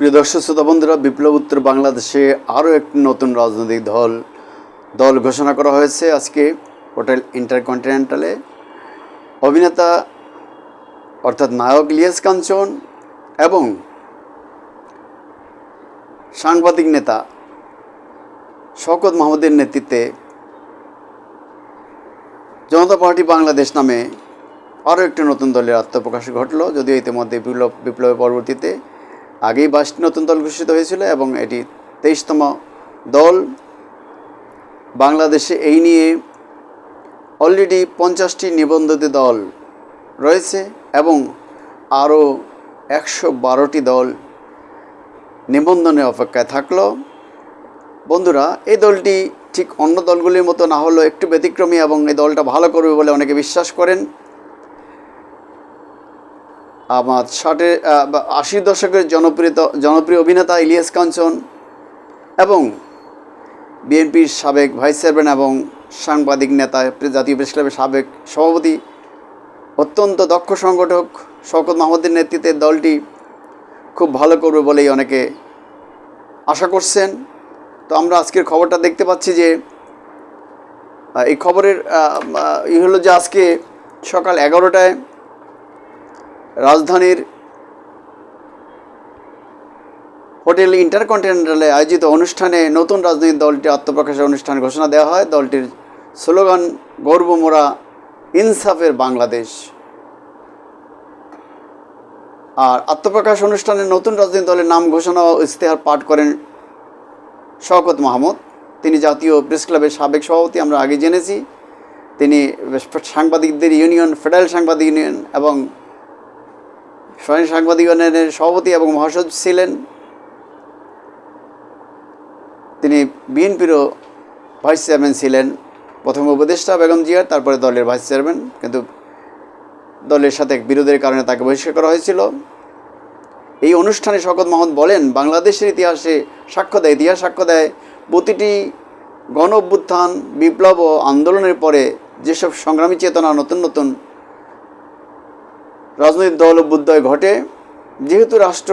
প্রিয় দর্শক, শ্রোতা বন্ধুরা, বিপ্লব উত্তর বাংলাদেশে আরও একটি নতুন রাজনৈতিক দল দল ঘোষণা করা হয়েছে। আজকে হোটেল ইন্টারকন্টিনেন্টালে অভিনেতা অর্থাৎ নায়ক ইলিয়াস কাঞ্চন এবং সাংবাদিক নেতা শওকত মাহমুদের নেতৃত্বে জনতা পার্টি বাংলাদেশ নামে আরও একটি নতুন দলের আত্মপ্রকাশ ঘটলো। যদিও ইতিমধ্যে বিপ্লব, বিপ্লবের পরবর্তীতে আগেই বাইশটি নতুন দল ঘোষিত হয়েছিল এবং এটি তেইশতম দল। বাংলাদেশে এই নিয়ে অলরেডি পঞ্চাশটি নিবন্ধিত দল রয়েছে এবং আরও একশো বারোটি দল নিবন্ধনের অপেক্ষায় থাকল। বন্ধুরা, এই দলটি ঠিক অন্য দলগুলির মতো না হলেও একটু ব্যতিক্রমী এবং এই দলটা ভালো করবে বলে অনেকে বিশ্বাস করেন। আমার ষাটের আশির দশকের জনপ্রিয় জনপ্রিয় অভিনেতা ইলিয়াস কাঞ্চন এবং বিএনপির সাবেক ভাইস চেয়ারম্যান এবং সাংবাদিক নেতা, জাতীয় প্রেস ক্লাবের সাবেক সভাপতি, অত্যন্ত দক্ষ সংগঠক শওকত মাহমুদের নেতৃত্বে দলটি খুব ভালো করবে বলেই অনেকে আশা করছেন। তো আমরা আজকের খবরটা দেখতে পাচ্ছি যে এই খবরের ই হলো যে আজকে সকাল এগারোটায় রাজধানীর হোটেল ইন্টারকন্টিনেন্টালে আয়োজিত অনুষ্ঠানে নতুন রাজনৈতিক দলটি আত্মপ্রকাশের অনুষ্ঠান ঘোষণা দেওয়া হয়। দলটির স্লোগান, গর্ব ইনসাফের বাংলাদেশ। আর আত্মপ্রকাশ অনুষ্ঠানে নতুন রাজনৈতিক দলের নাম ঘোষণা ও ইস্তেহার পাঠ করেন শওকত মাহমুদ। তিনি জাতীয় প্রেস ক্লাবের সাবেক সভাপতি, আমরা আগে জেনেছি। তিনি সাংবাদিকদের ইউনিয়ন, ফেডারেল সাংবাদিক ইউনিয়ন এবং সাংবাদিক ইউনিয়নের সভাপতি এবং মহাসচিব ছিলেন। তিনি বিএনপিরও ভাইস চেয়ারম্যান ছিলেন, প্রথম উপদেষ্টা বেগম জিয়ার তারপরে দলের ভাইস চেয়ারম্যান। কিন্তু দলের সাথে এক বিরোধের কারণে তাকে বহিষ্কার করা হয়েছিল। এই অনুষ্ঠানে শকত মাহমুদ বলেন, বাংলাদেশের ইতিহাসে সাক্ষ্য দেয়, ইতিহাস সাক্ষ্য দেয়, প্রতিটি গণ অভ্যুত্থান বিপ্লব ও আন্দোলনের পরে যেসব সংগ্রামী চেতনা নতুন নতুন রাজনৈতিক দল অভ্যুদয় ঘটে। যেহেতু রাষ্ট্র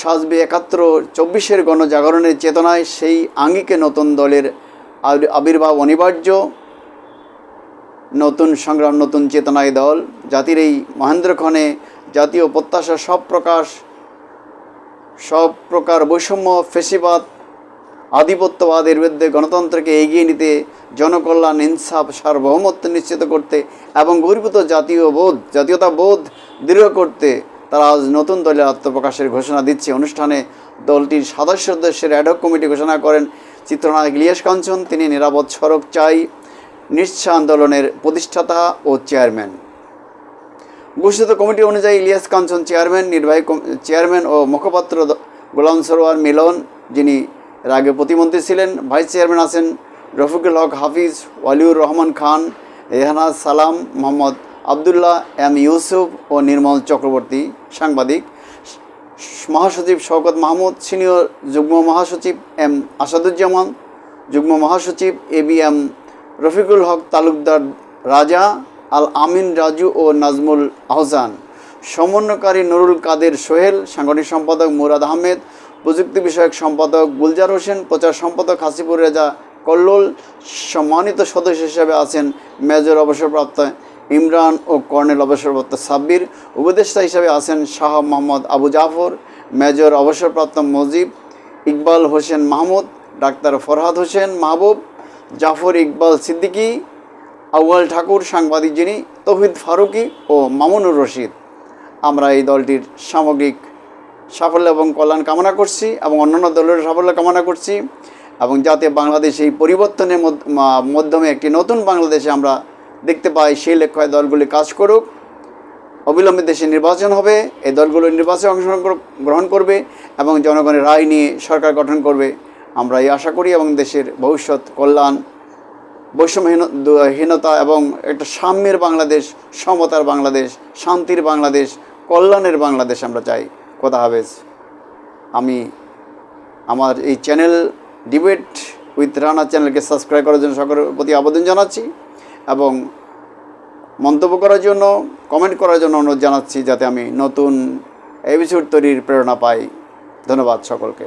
সাজবে একাত্তর চব্বিশের গণজাগরণের চেতনায়, সেই আঙ্গিকে নতুন দলের আবির্ভাব অনিবার্য। নতুন সংগ্রাম, নতুন চেতনায় দল। জাতির এই মহেন্দ্রক্ষণে জাতীয় প্রত্যাশা সব প্রকাশ, সব প্রকার বৈষম্য, ফেসিবাদ আধিপত্যবাদের বিরুদ্ধে গণতন্ত্রকে এগিয়ে নিতে জনকল্যাণ, ইনসাফ, সার্বভৌমত্ব নিশ্চিত করতে এবং গর্বিত জাতীয় বোধ, জাতীয়তা বোধ দৃঢ় করতে তারা আজ নতুন দলের আত্মপ্রকাশের ঘোষণা দিচ্ছে। অনুষ্ঠানে দলটির সদস্য সদস্যের অ্যাডক কমিটি ঘোষণা করেন চিত্রনায়ক ইলিয়াস কাঞ্চন। তিনি নিরাপদ সড়ক চাই নিশ্চা আন্দোলনের প্রতিষ্ঠাতা ও চেয়ারম্যান। ঘোষিত কমিটি অনুযায়ী ইলিয়াস কাঞ্চন চেয়ারম্যান, নির্বাহী চেয়ারম্যান ও মুখপাত্র গোলাম সরোয়ার মিলন, যিনি এর আগে প্রতিমন্ত্রী ছিলেন, ভাইস চেয়ারম্যান আছেন রফিকুল হক হাফিজ, ওয়ালিউর রহমান খান রেহানাজ সালাম মোহাম্মদ আবদুল্লাহ এম ইউসুফ ও নির্মল চক্রবর্তী সাংবাদিক। মহাসচিব শওকত মাহমুদ, সিনিয়র যুগ্ম মহাসচিব এম আসাদুজ্জামান, যুগ্ম মহাসচিব A B M Rafiqul Haque Talukdar Raja, Al Amin Raju ও নাজমুল আহসান। সমন্বয়কারী নুরুল কাদের সোহেল, সাংগঠনিক সম্পাদক মুরাদ আহমেদ প্রযুক্তি বিষয়ক সম্পাদক গুলজার হোসেন, প্রচার সম্পাদক হাসিবুর রেজা, কল্লোল সম্মানিত সদস্য হিসেবে আছেন মেজর অবসরপ্রাপ্ত ইমরান ও কর্নেল অবসরপ্রাপ্ত সাব্বির। উপদেষ্টা হিসেবে আছেন শাহ মোহাম্মদ আবু জাফর, মেজর অবসরপ্রাপ্ত মজিব ইকবাল হোসেন মাহমুদ, ডাক্তার ফরহাদ হোসেন মাহবুব, জাফর ইকবাল সিদ্দিকী, আউয়াল ঠাকুর সাংবাদিক যিনি, তৌহিদ ফারুকি ও মামুনুর রশিদ। আমরা এই দলটির সামগ্রিক সাফল্য এবং কল্যাণ কামনা করছি এবং অন্যান্য দলের সাফল্য কামনা করছি এবং যাতে বাংলাদেশ এই পরিবর্তনের মাধ্যমে একটি নতুন বাংলাদেশে আমরা দেখতে পাই, সেই লক্ষ্যে দলগুলি কাজ করুক। অবিলম্বে দেশে নির্বাচন হবে, এই দলগুলো নির্বাচনে অংশগ্রহণ গ্রহণ করবে এবং জনগণের রায় নিয়ে সরকার গঠন করবে। আমরা এই আশা করি এবং দেশের ভবিষ্যৎ কল্যাণ বৈষম্যহীনতা এবং একটা সাম্যের বাংলাদেশ, সমতার বাংলাদেশ, শান্তির বাংলাদেশ, কল্যাণের বাংলাদেশ আমরা চাই। কথা হবে। আমি আমার এই চ্যানেল ডিবেট উইথ রানা চ্যানেলকে সাবস্ক্রাইব করার জন্য সকলের প্রতি আবেদন জানাচ্ছি এবং মন্তব্য করার জন্য কমেন্ট করার জন্য অনুরোধ জানাচ্ছি যাতে আমি নতুন এপিসোড তৈরির প্রেরণা পাই। ধন্যবাদ সকলকে।